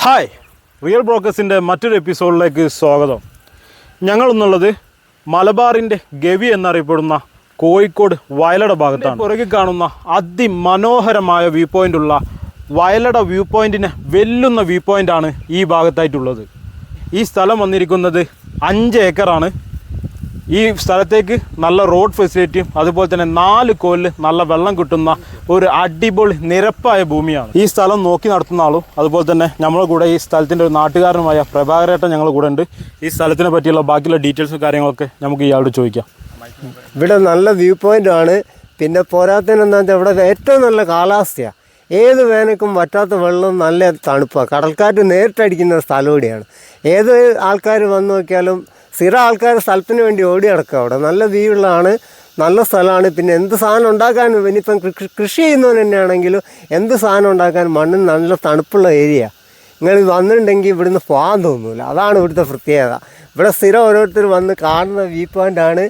Hi real ബ്രോക്കേഴ്സിന്റെ മറ്റൊരു എപ്പിസോഡിലേക്ക് സ്വാഗതം. ഞങ്ങളെന്നുള്ളത് മലബാറിന്റെ ഗവി എന്നറിയപ്പെടുന്ന കോഴിക്കോട് വയലട ഭാഗത്താണ്. പുറകിൽ കാണുന്ന അതിമനോഹരമായ വ്യൂ പോയിന്റ് ഉള്ള വയലട വ്യൂ പോയിന്റിനെ വെല്ലുന്ന വ്യൂ പോയിന്റാണ് ഈ ഭാഗത്തായിട്ടുള്ളത്. ഈ സ്ഥലം വന്നിരിക്കുന്നത് അഞ്ച് ഏക്കറാണ്. ഈ സ്ഥലത്തേക്ക് നല്ല റോഡ് ഫെസിലിറ്റിയും അതുപോലെ തന്നെ നാല് കോലിൽ നല്ല വെള്ളം കിട്ടുന്ന ഒരു അടിപൊളി നിരപ്പായ ഭൂമിയാണ്. ഈ സ്ഥലം നോക്കി നടത്തുന്ന ആളും അതുപോലെ തന്നെ നമ്മളെ കൂടെ ഈ സ്ഥലത്തിന്റെ ഒരു നാട്ടുകാരനുമായ പ്രഭാകരേട്ടൻ ഞങ്ങളുടെ കൂടെ ഉണ്ട്. ഈ സ്ഥലത്തിനെ പറ്റിയുള്ള ബാക്കിയുള്ള ഡീറ്റെയിൽസും കാര്യങ്ങളൊക്കെ നമുക്ക് ഇയാളോട് ചോദിക്കാം. ഇവിടെ നല്ല വ്യൂ പോയിന്റ് ആണ്. പിന്നെ പോരാത്തതിനെന്താ വെച്ചാൽ ഇവിടെ ഏറ്റവും നല്ല കാലാവസ്ഥയാണ് ഏത് വേനൽക്കും വറ്റാത്ത വെള്ളം നല്ല തണുപ്പാണ് കടൽക്കാറ്റ് നേരിട്ടടിക്കുന്ന സ്ഥലം കൂടിയാണ് ഏത് ആൾക്കാർ വന്നു നോക്കിയാലും സ്ഥിരം ആൾക്കാർ സ്ഥലത്തിന് വേണ്ടി ഓടി കിടക്കുക അവിടെ. നല്ല വ്യൂള്ളതാണ് നല്ല സ്ഥലമാണ്. പിന്നെ എന്ത് സാധനം ഉണ്ടാക്കാൻ ഇനിയിപ്പം കൃഷി ചെയ്യുന്നവൻ തന്നെയാണെങ്കിലും എന്ത് സാധനം ഉണ്ടാക്കാൻ മണ്ണിന് നല്ല തണുപ്പുള്ള ഏരിയ. നിങ്ങൾ വന്നിട്ടുണ്ടെങ്കിൽ ഇവിടുന്ന് പോകാൻ തോന്നില്ല അതാണ് ഇവിടുത്തെ പ്രത്യേകത. ഇവിടെ സ്ഥിരം ഓരോരുത്തർ വന്ന് കാണുന്ന വ്യൂ പോയിന്റാണ്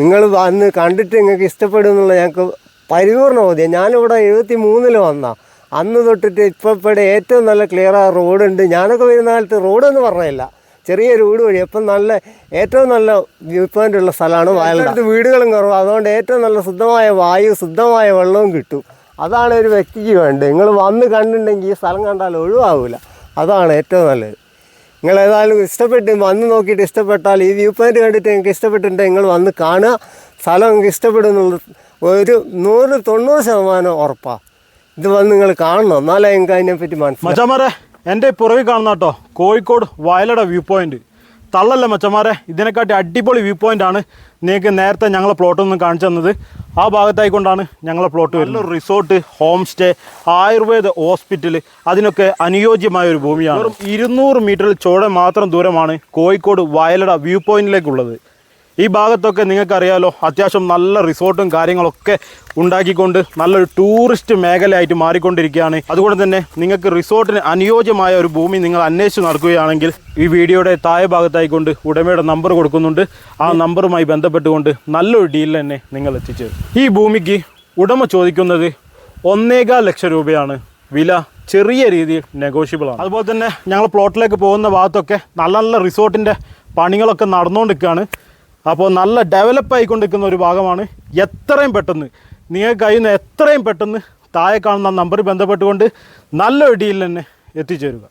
നിങ്ങൾ വന്ന് കണ്ടിട്ട് നിങ്ങൾക്ക് ഇഷ്ടപ്പെടും എന്നുള്ള ഞങ്ങൾക്ക് പരിപൂർണ ബോധ്യം. ഞാനിവിടെ എഴുപത്തി മൂന്നിൽ വന്ന. അന്ന് തൊട്ടിട്ട് ഇപ്പോൾ ഇവിടെ ഏറ്റവും നല്ല ക്ലിയർ ആ റോഡുണ്ട് ഞാനൊക്കെ വരുന്ന കാലത്ത് റോഡെന്ന് പറഞ്ഞില്ല. ചെറിയ റോഡ് വഴി. അപ്പം നല്ല ഏറ്റവും നല്ല വ്യൂ പോയിന്റ് ഉള്ള സ്ഥലമാണ് വയനാട് വീടുകളും കുറവ്. അതുകൊണ്ട് ഏറ്റവും നല്ല ശുദ്ധമായ വായു ശുദ്ധമായ വെള്ളവും കിട്ടും. അതാണ് ഒരു വ്യക്തിക്ക് വേണ്ടത്. നിങ്ങൾ വന്ന് കണ്ടിട്ടുണ്ടെങ്കിൽ ഈ സ്ഥലം കണ്ടാൽ ഒഴിവാകില്ല അതാണ് ഏറ്റവും നല്ലത്. നിങ്ങൾ ഏതായാലും ഇഷ്ടപ്പെട്ട് വന്ന് നോക്കിയിട്ട് ഇഷ്ടപ്പെട്ടാൽ ഈ വ്യൂ പോയിന്റ് കണ്ടിട്ട് നിങ്ങൾക്ക് ഇഷ്ടപ്പെട്ടിട്ടുണ്ടെങ്കിൽ നിങ്ങൾ വന്ന് കാണുക. സ്ഥലം നിങ്ങൾക്ക് ഇഷ്ടപ്പെടുന്നുള്ള ഒരു നൂറ് തൊണ്ണൂറ് ശതമാനം ഉറപ്പാണ് ഇത് വന്ന് നിങ്ങൾ കാണണം. എന്നാലേ നിങ്ങൾക്ക് അതിനെപ്പറ്റി മനസ്സിലാക്കാം എന്റെ പുറകിൽ കാണുന്ന കേട്ടോ കോഴിക്കോട് വയലട വ്യൂ പോയിന്റ് തള്ളല്ല മച്ചന്മാരെ? ഇതിനെക്കാട്ടി അടിപൊളി വ്യൂ പോയിന്റ് ആണ് നിങ്ങൾക്ക് നേരത്തെ ഞങ്ങളെ പ്ലോട്ട് നിന്ന് കാണിച്ചു തന്നത്. ആ ഭാഗത്തായിക്കൊണ്ടാണ് ഞങ്ങളെ പ്ലോട്ട് വരുന്നത്. Resort home stay Ayurveda hospital അതിനൊക്കെ അനുയോജ്യമായ ഒരു ഭൂമിയാണ്. ഇരുന്നൂറ് മീറ്ററിൽ ചോടെ മാത്രം ദൂരമാണ് കോഴിക്കോട് വയലട വ്യൂ പോയിന്റിലേക്കുള്ളത് ഈ ഭാഗത്തൊക്കെ നിങ്ങൾക്കറിയാലോ അത്യാവശ്യം നല്ല റിസോർട്ടും കാര്യങ്ങളൊക്കെ ഉണ്ടാക്കിക്കൊണ്ട് നല്ലൊരു ടൂറിസ്റ്റ് മേഖലയായിട്ട് മാറിക്കൊണ്ടിരിക്കുകയാണ്. അതുകൊണ്ട് തന്നെ നിങ്ങൾക്ക് റിസോർട്ടിന് അനുയോജ്യമായ ഒരു ഭൂമി നിങ്ങൾ അന്വേഷിച്ച് നടക്കുകയാണെങ്കിൽ ഈ വീഡിയോയുടെ താഴെ ഭാഗത്തായിക്കൊണ്ട് ഉടമയുടെ നമ്പർ കൊടുക്കുന്നുണ്ട്. ആ നമ്പറുമായി ബന്ധപ്പെട്ടുകൊണ്ട് നല്ലൊരു ഡീൽ തന്നെ നിങ്ങൾ എത്തിച്ചു ഈ ഭൂമിക്ക് ഉടമ ചോദിക്കുന്നത് ഒന്നേകാൽ ലക്ഷം രൂപയാണ്. വില ചെറിയ രീതിയിൽ നെഗോഷ്യബിൾ ആണ്. അതുപോലെ തന്നെ ഞങ്ങൾ പ്ലോട്ടിലേക്ക് പോകുന്ന ഭാഗത്തൊക്കെ നല്ല നല്ല റിസോർട്ടിന്റെ പണികളൊക്കെ നടന്നുകൊണ്ടിരിക്കുകയാണ്. അപ്പോൾ നല്ല ഡെവലപ്പ് ആയിക്കൊണ്ടിരിക്കുന്ന ഒരു ഭാഗമാണ്. എത്രയും പെട്ടെന്ന് നിങ്ങൾക്ക് കഴിയുന്ന എത്രയും പെട്ടെന്ന് താഴെ കാണുന്ന നമ്പറിൽ ബന്ധപ്പെട്ടുകൊണ്ട് നല്ലൊരു ഡീലിൽ തന്നെ എത്തിച്ചേരുക.